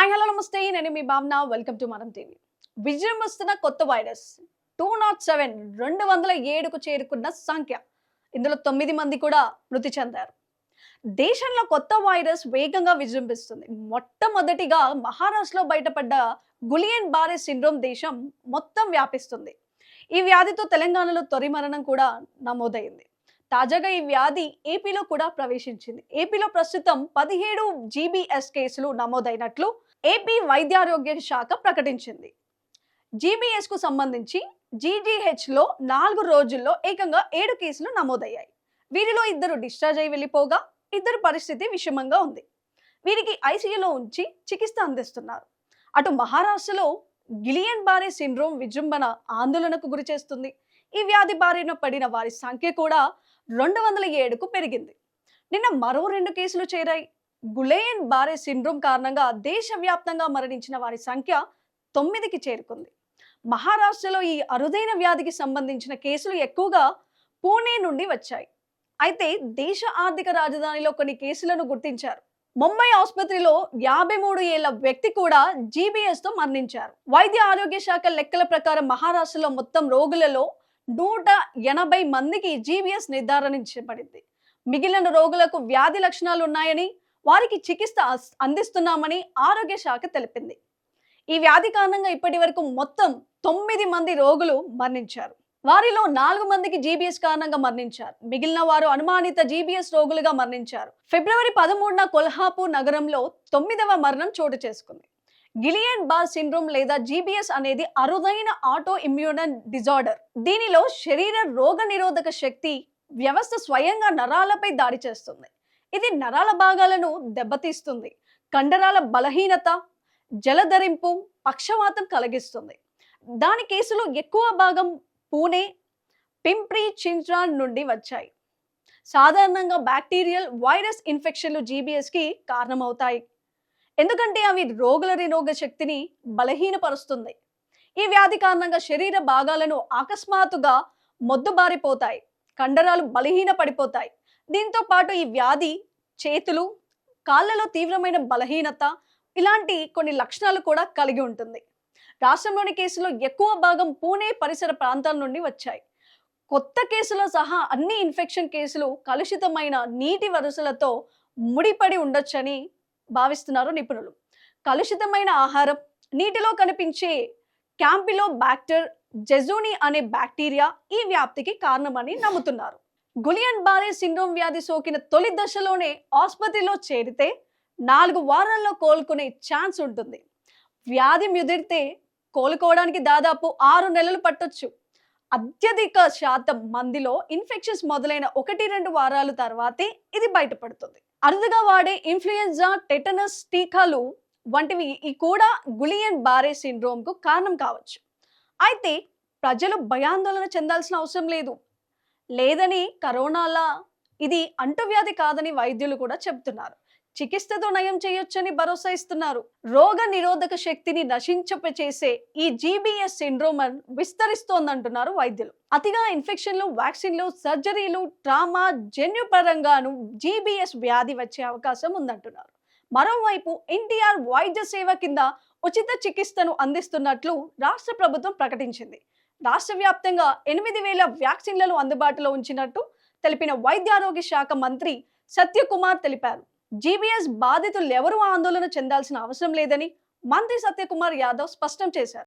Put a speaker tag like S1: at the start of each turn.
S1: Hi hello నమస్తే. నేను మీ భావన. వెల్కమ్ టు మనం టీవీ విజృంభిస్తున్న కొత్త వైరస్. టూ నాట్ సెవెన్ రెండు వందల ఏడుకు చేరుకున్న సంఖ్య. ఇందులో తొమ్మిది మంది కూడా మృతి చెందారు. దేశంలో కొత్త వైరస్ వేగంగా విజృంభిస్తుంది. మొట్టమొదటిగా మహారాష్ట్రలో బయటపడ్డ గులియన్ బారే సిండ్రోమ్ దేశం మొత్తం వ్యాపిస్తుంది. ఈ వ్యాధితో తెలంగాణలో తొలి మరణం కూడా నమోదైంది. తాజాగా ఈ వ్యాధి ఏపీలో కూడా ప్రవేశించింది. ఏపీలో ప్రస్తుతం పదిహేడు జీబీఎస్ కేసులు నమోదైనట్లు ఏపీ వైద్యారోగ్య శాఖ ప్రకటించింది. జీబీఎస్కు సంబంధించి జీజీహెచ్లో నాలుగు రోజుల్లో ఏకంగా ఏడు కేసులు నమోదయ్యాయి. వీరిలో ఇద్దరు డిశ్చార్జ్ అయి వెళ్ళిపోగా ఇద్దరు పరిస్థితి విషమంగా ఉంది. వీరికి ఐసీయూలో ఉంచి చికిత్స అందిస్తున్నారు. అటు మహారాష్ట్రలో గిలియన్ బారే సిండ్రోమ్ విజృంభణ ఆందోళనకు గురి చేస్తుంది. ఈ వ్యాధి బారిన పడిన వారి సంఖ్య కూడా రెండు వందల ఏడుకు పెరిగింది. నిన్న మరో రెండు కేసులు చేరాయి. గులేయన్ బారే సిండ్రోమ్ కారణంగా దేశవ్యాప్తంగా మరణించిన వారి సంఖ్య తొమ్మిదికి చేరుకుంది. మహారాష్ట్రలో ఈ అరుదైన వ్యాధికి సంబంధించిన కేసులు ఎక్కువగా పూణే నుండి వచ్చాయి. అయితే దేశ ఆర్థిక రాజధానిలో కొన్ని కేసులను గుర్తించారు. ముంబై ఆసుపత్రిలో యాభై మూడు ఏళ్ళ వ్యక్తి కూడా జీబీఎస్తో మరణించారు. వైద్య ఆరోగ్య శాఖ లెక్కల ప్రకారం మహారాష్ట్రలో మొత్తం రోగులలో నూట ఎనభై మందికి జీబీఎస్ నిర్ధారించబడింది మిగిలిన రోగులకు వ్యాధి లక్షణాలు ఉన్నాయని వారికి చికిత్స అందిస్తున్నామని ఆరోగ్య శాఖ తెలిపింది. ఈ వ్యాధి కారణంగా ఇప్పటి వరకు మొత్తం తొమ్మిది మంది రోగులు మరణించారు. వారిలో నాలుగు మందికి జీబీఎస్ కారణంగా మరణించారు. మిగిలిన వారు అనుమానిత జీబీఎస్ రోగులుగా మరణించారు. ఫిబ్రవరి పదమూడున కొల్హాపూర్ నగరంలో తొమ్మిదవ మరణం చోటు చేసుకుంది. గిలియన్ బార్ సిండ్రోమ్ లేదా జీబీఎస్ అనేది అరుదైన ఆటో ఇమ్యూనన్ డిజార్డర్. దీనిలో శరీర రోగ నిరోధక శక్తి వ్యవస్థ స్వయంగా నరాలపై దాడి చేస్తుంది. ఇది నరాల భాగాలను దెబ్బతీస్తుంది. కండరాల బలహీనత జలధరింపు పక్షవాతం కలిగిస్తుంది. దాని కేసులో ఎక్కువ భాగం పూణే పింప్రి చించ్రాన్ నుండి వచ్చాయి. సాధారణంగా బ్యాక్టీరియల్ వైరస్ ఇన్ఫెక్షన్లు జీబీఎస్కి కారణమవుతాయి. ఎందుకంటే అవి రోగుల నిరోగ శక్తిని బలహీనపరుస్తుంది. ఈ వ్యాధి కారణంగా శరీర భాగాలను అకస్మాత్తుగా మొద్దుబారిపోతాయి. కండరాలు బలహీన పడిపోతాయి దీంతో పాటు ఈ వ్యాధి చేతులు కాళ్ళలో తీవ్రమైన బలహీనత ఇలాంటి కొన్ని లక్షణాలు కూడా కలిగి ఉంటుంది. రాష్ట్రంలోని కేసులో ఎక్కువ భాగం పూణే పరిసర ప్రాంతాల నుండి వచ్చాయి. కొత్త కేసులో సహా అన్ని ఇన్ఫెక్షన్ కేసులు కలుషితమైన నీటి వరుసలతో ముడిపడి ఉండొచ్చని భావిస్తున్నారు నిపుణులు. కలుషితమైన ఆహారం నీటిలో కనిపించే క్యాంపిలో బ్యాక్టర్ జెజూని అనే బ్యాక్టీరియా ఈ వ్యాప్తికి కారణమని నమ్ముతున్నారు. గులియన్ బారే సిండ్రోమ్ వ్యాధి సోకిన తొలి దశలోనే ఆసుపత్రిలో చేరితే నాలుగు వారాల్లో కోలుకునే ఛాన్స్ ఉంటుంది. వ్యాధి ముదిరితే కోలుకోవడానికి దాదాపు ఆరు నెలలు పట్టొచ్చు. అత్యధిక శాతం మందిలో ఇన్ఫెక్షన్స్ మొదలైన ఒకటి రెండు వారాల తర్వాతే ఇది బయటపడుతుంది. అరుదుగా వాడే ఇన్ఫ్లుయెంజా టెటనస్ టీకాలు వంటివి ఈ కూడా గులియన్ బారే సిండ్రోమ్కు కారణం కావచ్చు. అయితే ప్రజలు భయాందోళన చెందాల్సిన అవసరం లేదు. లేదని కరోనాలా ఇది అంటువ్యాధి కాదని వైద్యులు కూడా చెబుతున్నారు చికిత్సతో నయం చేయొచ్చని భరోసా ఇస్తున్నారు. రోగ నిరోధక శక్తిని నశించపచేసే ఈ జీబీఎస్ సిండ్రోమన్ విస్తరిస్తోందంటున్నారు వైద్యులు. అతిగా ఇన్ఫెక్షన్లు వ్యాక్సిన్లు సర్జరీలు ట్రామా జన్యుపరంగాను జీబీఎస్ వ్యాధి వచ్చే అవకాశం ఉందంటున్నారు. మరోవైపు ఎన్టీఆర్ వైద్య సేవ కింద ఉచిత చికిత్సను అందిస్తున్నట్లు రాష్ట్ర ప్రభుత్వం ప్రకటించింది. రాష్ట్ర వ్యాప్తంగా ఎనిమిది వేల వ్యాక్సిన్లను అందుబాటులో ఉంచినట్టు తెలిపిన వైద్యారోగ్య శాఖ మంత్రి సత్యకుమార్ తెలిపారు. జీబీఎస్ బాధితులు ఎవరూ ఆందోళన చెందాల్సిన అవసరం లేదని మంత్రి సత్యకుమార్ యాదవ్ స్పష్టం చేశారు.